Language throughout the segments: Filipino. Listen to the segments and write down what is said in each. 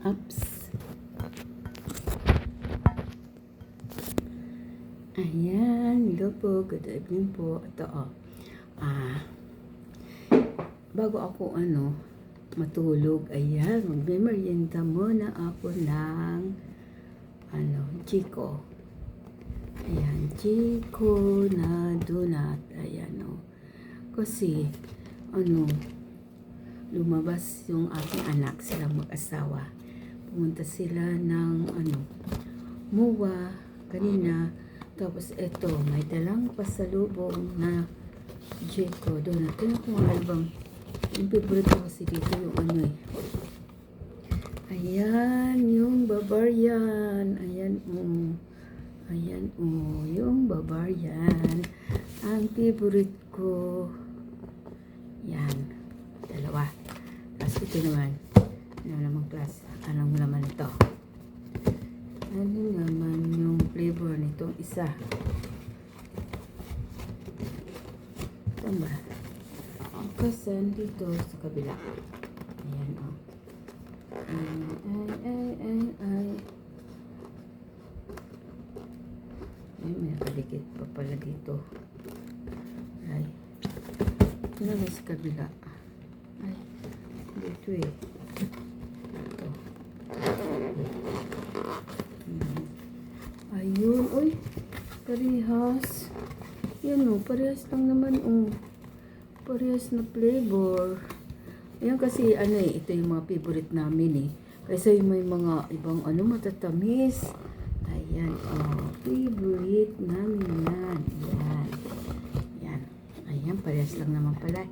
Ups. Ayan, hello po, good evening po. Ito oh. Ah, bago ako ano, matulog, ayan, magme-merienda muna ako ng ano, Chico. Ayan, Chico na donut. Ayan oh. Kasi, ano, lumabas yung aking anak, silang mag-asawa. Pumunta sila ng ano, muwa kanina. Tapos eto, may dalang pasalubong na Jeko doon. Tingnan ko nga bang yung favorite ko kasi dito yung ano eh. Ayan, yung Bavarian. Ayan, oh. Ayan, oh. Yung Bavarian. Ang favorite ko. Yan. Dalawa. Tapos ito naman. Ano naman class? Anong naman ito? Ano naman yung flavor nitong isa? Ito ba? Kasan dito sa kabila. Ayan o. Oh. Ay, ay, ay, ay, ay. Ay, may nakadikit pa pala dito. Ay. Ito na sa kabila. Ay, dito eh. Ito. Hmm. Ayun, uy. Parehas. Yan o, parehas lang naman o. Parehas na flavor. Ayan kasi ano eh, ito yung mga favorite namin eh. Kasi may mga ibang ano matatamis. Ayan, oh, favorite namin yan. Ayan. Ayan. Ayan, parehas lang naman pala.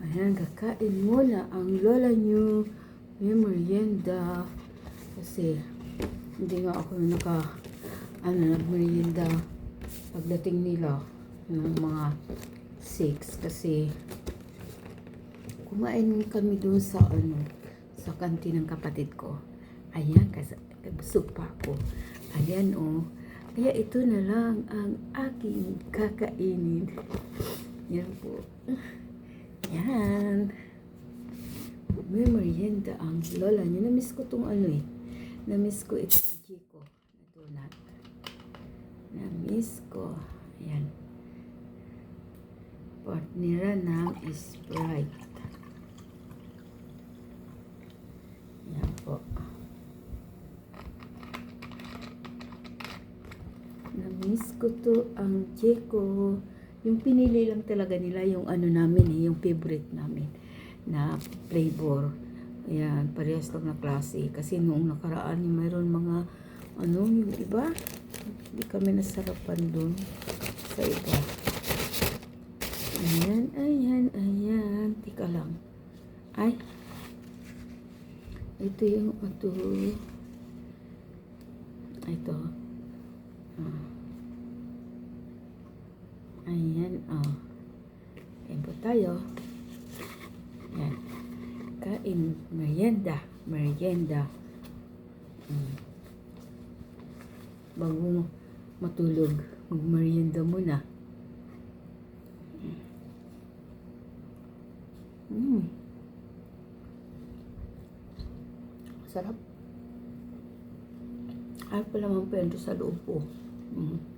Ayan, kakain muna ang lola nyo. May merienda. Kasi, hindi nga ako naka, ano, nagmerienda pagdating nila ng mga 6 kasi kumain kami doon sa ano sa kantin ng kapatid ko. Ayan kasi busog pa ako. Ayan oh. Kaya ito na lang ang aking kakainin. Yan po. Yan. May merienda ang lola niya. Namiss ko tong ano eh. Namiss ko itong Jiko na. donut namiss ko ayan partnera ng Sprite. Yan po. Na-miss ko to ang Jeko. Yung pinili lang talaga nila yung ano namin eh, yung favorite namin na flavor. Ayan, parehas lang na klase. Kasi noong nakaraan mayroon mga ano, yung iba, hindi kami nasarapan doon sa iba. Ayan, ayan, ayan. Tika lang. Ay. Ito yung ito. Ito. Ah. Ayan, oh. Ayan po tayo. Ayan. Kain. Merienda. Merienda. Hmm. Bago matulog, mag-merienda muna. Mm. Sarap. Ay pala mga pwento sa loob po. Mm.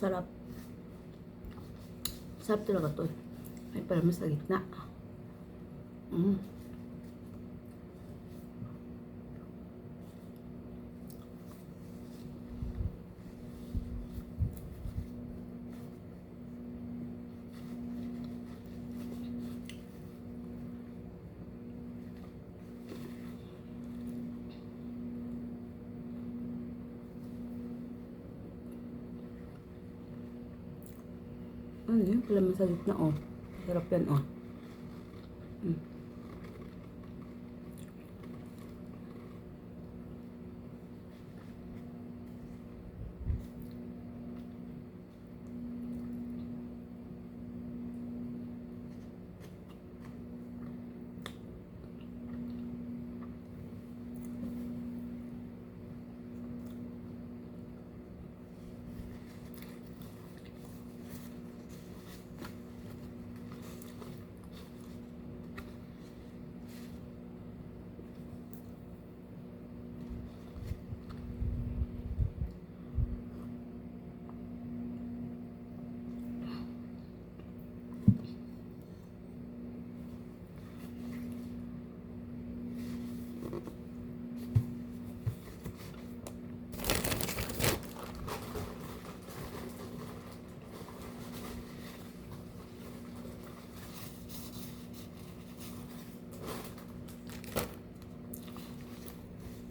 Masarap. Sarap talaga to. Ay, pala mo sa gitna. Mm. Ano yun? Pala mo sa gitna, oh. Sarap yan, oh. Mm.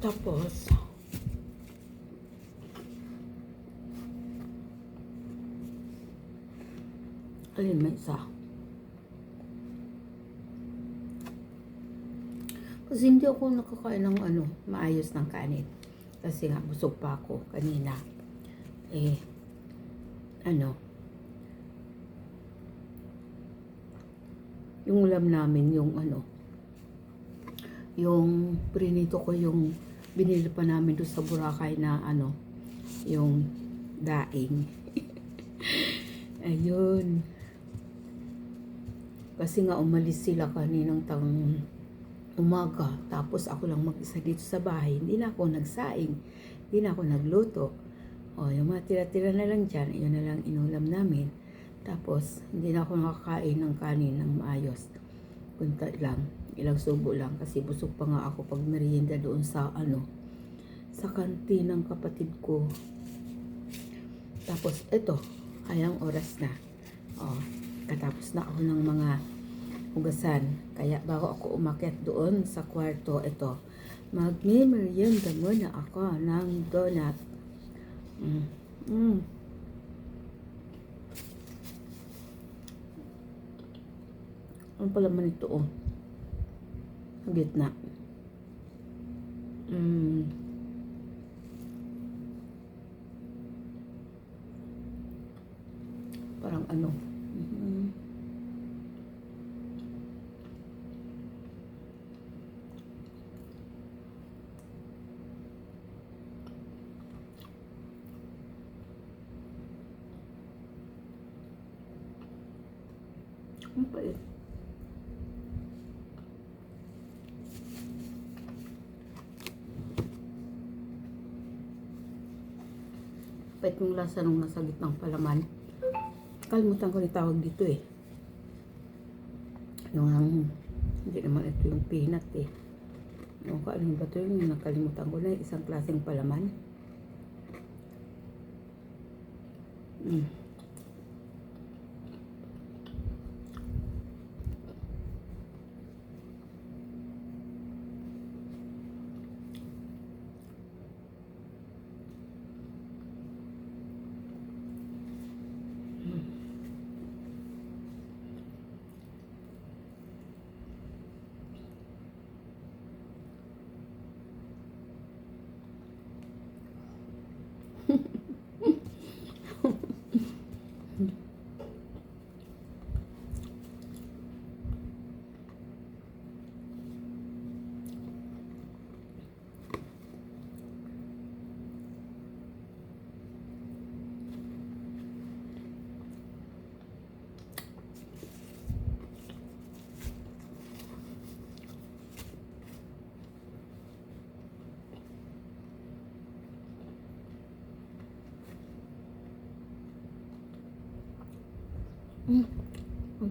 Tapos, alin may isa? Kasi hindi ako nakakain ng ano, maayos ng kanin. Kasi nga, busog pa ako kanina. Eh, ano, yung ulam namin, yung ano, yung prinito ko yung binili pa namin doon sa Boracay na ano, yung daing. Ayun. Kasi nga umalis sila kaninang tang umaga. Tapos ako lang mag-isa dito sa bahay. Hindi na ako nagsaing. Hindi na ako nagluto. O, yung mga tira-tira na lang dyan, yun na lang inulam namin. Tapos, hindi na ako nakakain ng kanin ng maayos. Kunta lang. Ilang subo lang. Kasi busog pa nga ako pag merienda doon sa ano, sa kantin ng kapatid ko. Tapos, ito, ayang oras na. O, katapos na ako ng mga hugasan. Kaya bago ako umakyat doon sa kwarto, ito, magme-merienda muna ako ng donut. Mm. Mm. Ano pala man ito, oh? Gitna. Mm. Parang ano. Mhm. Ang pait. Pait yung lasa nung nasa gitnang palaman. Kalimutan ko ni tawag dito eh. Yung hindi naman ito yung peanut eh. Yung kaaling ba ito yung nakalimutan ko na isang klaseng palaman. Mm.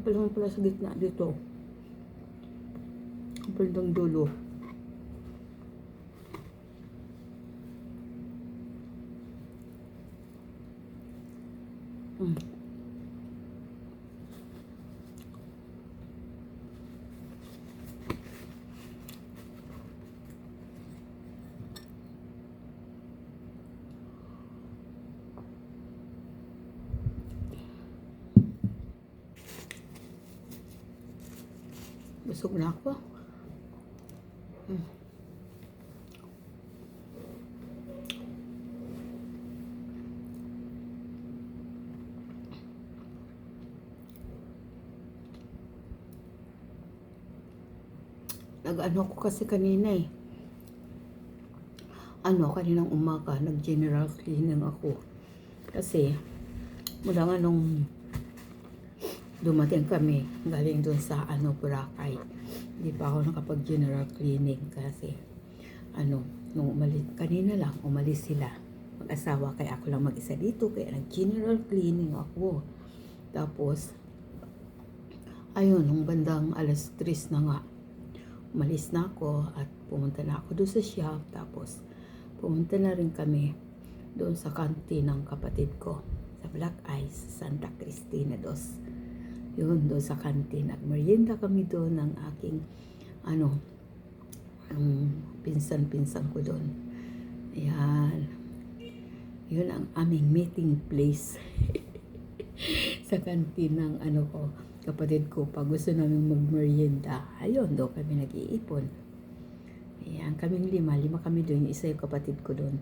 Pa lang pala sa gitna dito. Ang bandang dulo. Mm. Busog na ako. Mm. Nag-ano ko kasi kanina eh. Ano, kaninang umaga, nag-general cleaning ako. Kasi, mula nga nung dumating kami galing doon sa ano Boracay. Hindi pa ako nakapag-general cleaning kasi ano, nung umalis, kanina lang umalis sila mag-asawa kaya ako lang mag-isa dito kaya nag-general cleaning ako. Tapos ayun, nung bandang alas 3 na nga umalis na ako at pumunta na ako doon sa shop tapos pumunta na rin kami doon sa kantin ng kapatid ko sa Black Ice, Santa Cristina dos yun doon sa kantin. Nagmerienda kami doon ng aking ano ang pinsan-pinsan ko doon. Ayan. Yun ang aming meeting place sa kantin ng ano ko kapatid ko. Pag gusto namin magmerienda ayun doon kami nag-iipon. Ayan kaming lima. Lima kami doon. Isa yung kapatid ko doon.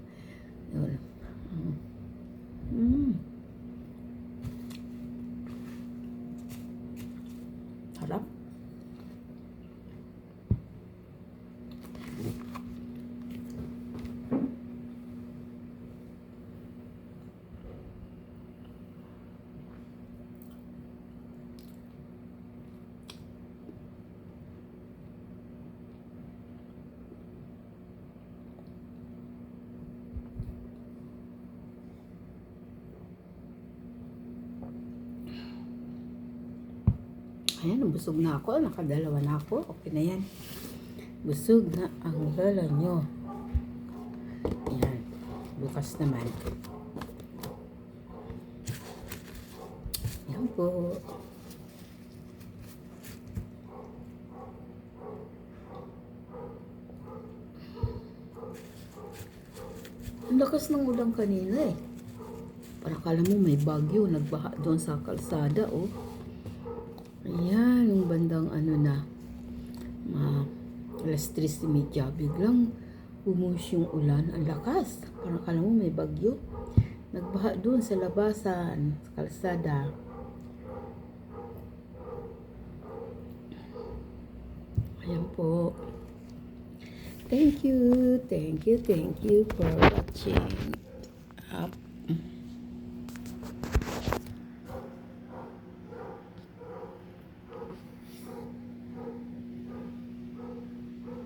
Yun. Mm. Ayan, busog na ako. Nakadalawa na ako. Okay na yan. Busog na ang lala nyo. Ayan. Bukas naman. Ayan po. Ang lakas ng ulan kanina eh. Parang kala mo may bagyo. Nagbaha doon sa kalsada oh. Ayan, yung bandang ano na, ma, alas 3.30, biglang bumus yung ulan, ang lakas. Parang kala mo may bagyo. Nagbaha doon sa labasan, sa kalsada. Ayan po. Thank you, thank you, thank you for watching.